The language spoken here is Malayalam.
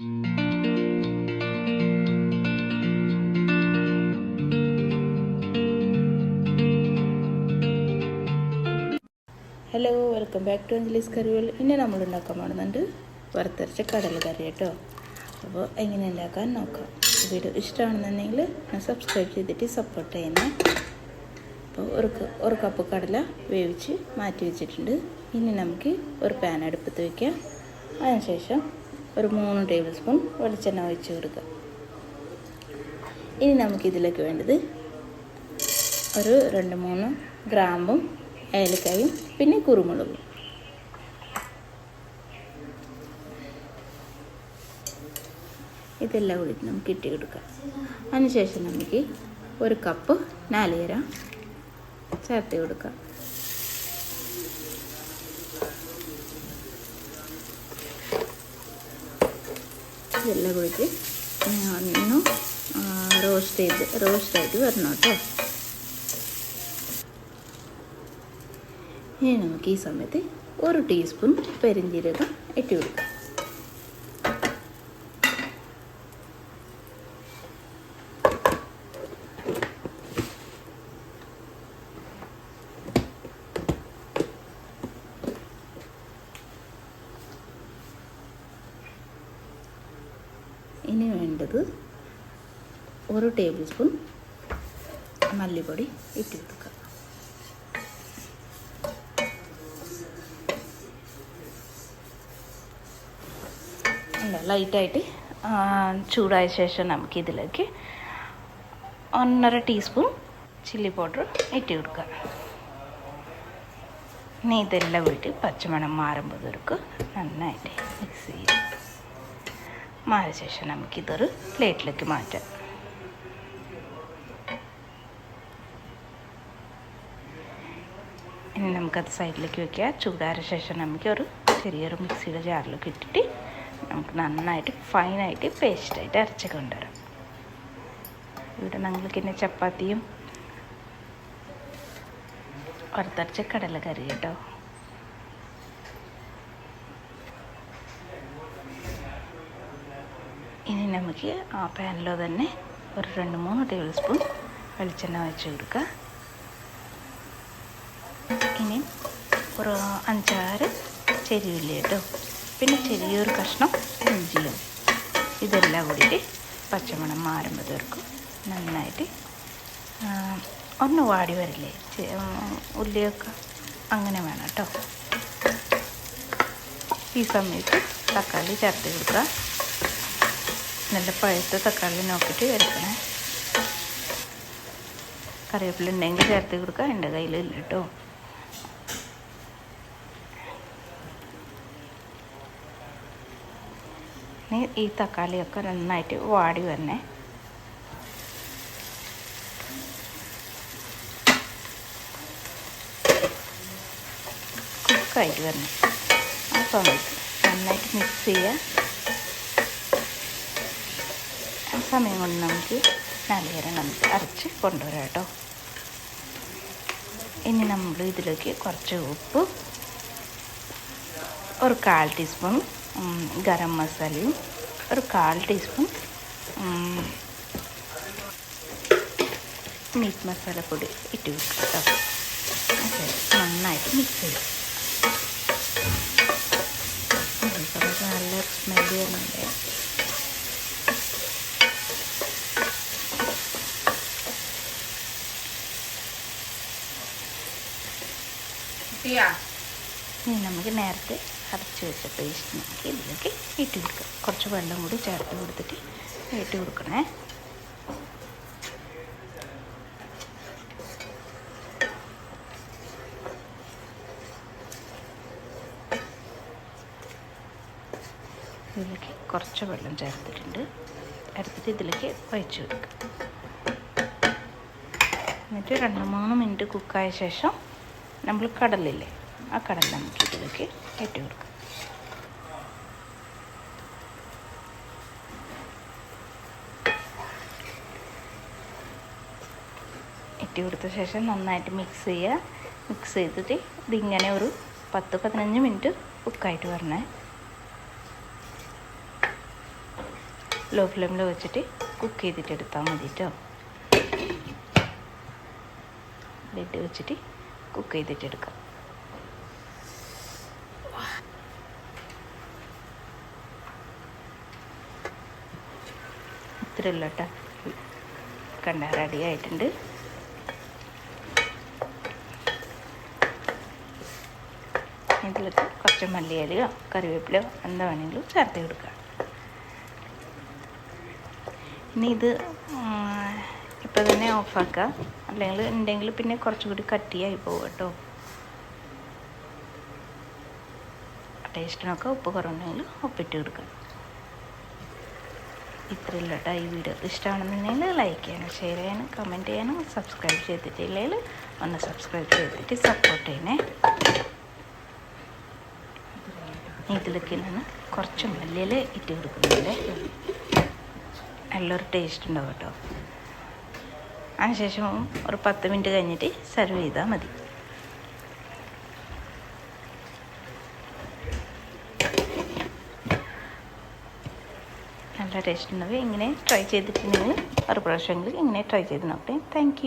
Hello welcome back to Anjali's കറികൾ ഇനി നമ്മൾ ഉണ്ടാക്കാൻ പോകുന്നുണ്ട് വറുത്തരച്ച കടല കറി കേട്ടോ. അപ്പോൾ എങ്ങനെ ഉണ്ടാക്കാൻ നോക്കാം. വീഡിയോ ഇഷ്ടമാണെന്നുണ്ടെങ്കിൽ സബ്സ്ക്രൈബ് ചെയ്തിട്ട് സപ്പോർട്ട് ചെയ്യണേ. അപ്പോൾ ഒരു ഒരു കപ്പ് കടല വേവിച്ച് മാറ്റി വെച്ചിട്ടുണ്ട്. ഇനി നമുക്ക് ഒരു പാൻ അടുപ്പത്ത് വയ്ക്കാം അതിനുശേഷം ഒരു മൂന്ന് ടേബിൾ സ്പൂൺ വെളിച്ചെണ്ണ ഒഴിച്ച് കൊടുക്കുക. ഇനി നമുക്കിതിലേക്ക് വേണ്ടത് ഒരു രണ്ട് മൂന്ന് ഗ്രാമ്പും ഏലക്കായും പിന്നെ കുരുമുളകും. ഇതെല്ലാം കൂടി നമുക്ക് ഇട്ടി കൊടുക്കാം. അതിനുശേഷം നമുക്ക് ഒരു കപ്പ് നാളികേര ചേർത്ത് കൊടുക്കാം. ഇതെല്ലാം കൂടിയിട്ട് ഒന്ന് റോസ്റ്റ് ചെയ്ത് റോസ്റ്റായിട്ട് വരണം കേട്ടോ ഇനി നമുക്ക് ഈ സമയത്ത് ഒരു ടീസ്പൂൺ പെരിഞ്ജീരകം ഇട്ട് കൊടുക്കാം. ഇനി വേണ്ടത് ഒരു ടേബിൾ സ്പൂൺ മല്ലിപ്പൊടി ഇട്ട് കൊടുക്കുക അല്ല ലൈറ്റായിട്ട് ചൂടായ ശേഷം നമുക്കിതിലേക്ക് ഒന്നര ടീസ്പൂൺ ചില്ലി പൗഡർ ഇട്ട് കൊടുക്കുക. ഇനി ഇതെല്ലാം വീട്ടിൽ പച്ചമണം മാറുമ്പോഴേക്ക് നന്നായിട്ട് മിക്സ് ചെയ്യാം മാറിയ ശേഷം നമുക്കിതൊരു പ്ലേറ്റിലേക്ക് മാറ്റാം. ഇനി നമുക്കത് സൈഡിലേക്ക് വെക്കുക. ചൂടാറിയ ശേഷം നമുക്ക് ഒരു ചെറിയൊരു മിക്സിയുടെ ജാറിലേക്ക് ഇട്ടിട്ട് നമുക്ക് നന്നായിട്ട് ഫൈനായിട്ട് പേസ്റ്റായിട്ട് അരച്ച് കൊണ്ടുവരാം. ഇവിടെ ഞങ്ങൾക്ക് ഇനി ചപ്പാത്തിയും വറുത്തരച്ച കറി കേട്ടോ ഇനി നമുക്ക് ആ പാനിലോ തന്നെ ഒരു രണ്ട് മൂന്ന് ടേബിൾ സ്പൂൺ വെളിച്ചെണ്ണ വെച്ച് കൊടുക്കുക ഇനി ഒരു അഞ്ചാറ് ചെരിയുള്ളി കേട്ടോ. പിന്നെ ചെറിയൊരു കഷ്ണം ഇഞ്ചിയും. ഇതെല്ലാം കൂടിയിട്ട് പച്ചമണം മാറുമ്പോൾ തീർക്കും നന്നായിട്ട് ഒന്ന് വാടി വരില്ലേ? ഉള്ളിയൊക്കെ അങ്ങനെ വേണം കേട്ടോ. ഈ സമയത്ത് തക്കാളി ചേർത്ത് കൊടുക്കുക നല്ല പഴുത്ത തക്കാളി നോക്കിയിട്ട് ചേർക്കണേ കറിവേപ്പില ഉണ്ടെങ്കിൽ ചേർത്ത് കൊടുക്കുക. എന്റെ കയ്യിലില്ല കേട്ടോ. ഇനി ഈ തക്കാളിയൊക്കെ നന്നായിട്ട് വാടി വരണേ. കുക്കായിട്ട് വരണേ. ആ സമയത്ത് നന്നായിട്ട് മിക്സ് ചെയ്യുക ആ സമയം കൊണ്ട് നമുക്ക് നാളികേരം നമുക്ക് അരച്ച് കൊണ്ടുവരാം കേട്ടോ. ഇനി നമ്മൾ ഇതിലേക്ക് കുറച്ച് ഉപ്പ് ഒരു കാൽ ടീസ്പൂൺ ഗരം മസാലയും ഒരു കാൽ ടീസ്പൂൺ മീറ്റ് മസാല പൊടി ഇട്ട് കേട്ടോ. നന്നായിട്ട് മിക്സ് ചെയ്യും. നല്ല സ്മെല്ല് വരുന്നുണ്ട്. ഇനി നമുക്ക് നേരത്തെ അരച്ച് വെച്ച പേസ്റ്റ് നമുക്ക് ഇതിലേക്ക് ഇട്ട് കൊടുക്കാം. കുറച്ച് വെള്ളം കൂടി ചേർത്ത് കൊടുത്തിട്ട് ഇട്ട് കൊടുക്കണേ. ഇതിലേക്ക് കുറച്ച് വെള്ളം ചേർത്തിട്ടുണ്ട്. എടുത്തിട്ട് ഇതിലേക്ക് ഒഴിച്ച് കൊടുക്കുക എന്നിട്ട് രണ്ട് മൂന്ന് മിനിറ്റ് കുക്കായ ശേഷം നമ്മൾ കടലില്ലേ? ആ കടൽ നമുക്ക് ഇതിലേക്ക് ഇട്ട് കൊടുക്കാം. ഇട്ട് കൊടുത്ത ശേഷം നന്നായിട്ട് മിക്സ് ചെയ്യുക. മിക്സ് ചെയ്തിട്ട് ഇതിങ്ങനെ ഒരു പത്ത് പതിനഞ്ച് മിനിറ്റ് കുക്കായിട്ട് വരണേ. ലോ ഫ്ലെയിമിൽ വെച്ചിട്ട് കുക്ക് ചെയ്തിട്ട് എടുത്താൽ മതി കേട്ടോ വെച്ചിട്ട് കുക്ക് ചെയ്തിട്ട് എടുക്കാം ഇത്രയുള്ള കണ്ട റെഡി ആയിട്ടുണ്ട്. ഇതിലേക്ക് കുറച്ച് മല്ലിയിലയോ കറിവേപ്പിലയോ എന്താ വേണമെങ്കിലും ചേർത്ത് കൊടുക്കുക ഇനി ഇത് ഇപ്പോൾ തന്നെ ഓഫാക്കുക അല്ലെങ്കിൽ ഉണ്ടെങ്കിൽ പിന്നെ കുറച്ചുകൂടി കട്ടിയായി പോകും കേട്ടോ. ടേസ്റ്റിനൊക്കെ ഉപ്പ് കുറവുണ്ടെങ്കിൽ ഉപ്പിട്ട് കൊടുക്കുക. ഇത്രയല്ല കേട്ടോ ഈ വീഡിയോ. ഇഷ്ടമാണെന്നുണ്ടെങ്കിൽ ലൈക്ക് ചെയ്യാനും ഷെയർ ചെയ്യാനും കമന്റ് ചെയ്യാനും സബ്സ്ക്രൈബ് ചെയ്തിട്ടില്ലെങ്കിൽ ഒന്ന് സബ്സ്ക്രൈബ് ചെയ്തിട്ട് സപ്പോർട്ട് ചെയ്യണേ. ഇതിലേക്ക് നിന്ന് കുറച്ച് മല്ലിയിൽ ഇട്ട് കൊടുക്കുന്നുണ്ട്. നല്ലൊരു ടേസ്റ്റ് ഉണ്ടാവും കേട്ടോ. അതിനുശേഷം ഒരു പത്ത് മിനിറ്റ് കഴിഞ്ഞിട്ട് സെർവ് ചെയ്താൽ മതി. നല്ല ടേസ്റ്റ് ഉണ്ടാവും ഇങ്ങനെ ട്രൈ ചെയ്തിട്ടുണ്ടെങ്കിൽ ഒരു പ്രാവശ്യമെങ്കിലും ഇങ്ങനെ ട്രൈ ചെയ്ത് നോക്കട്ടെ താങ്ക്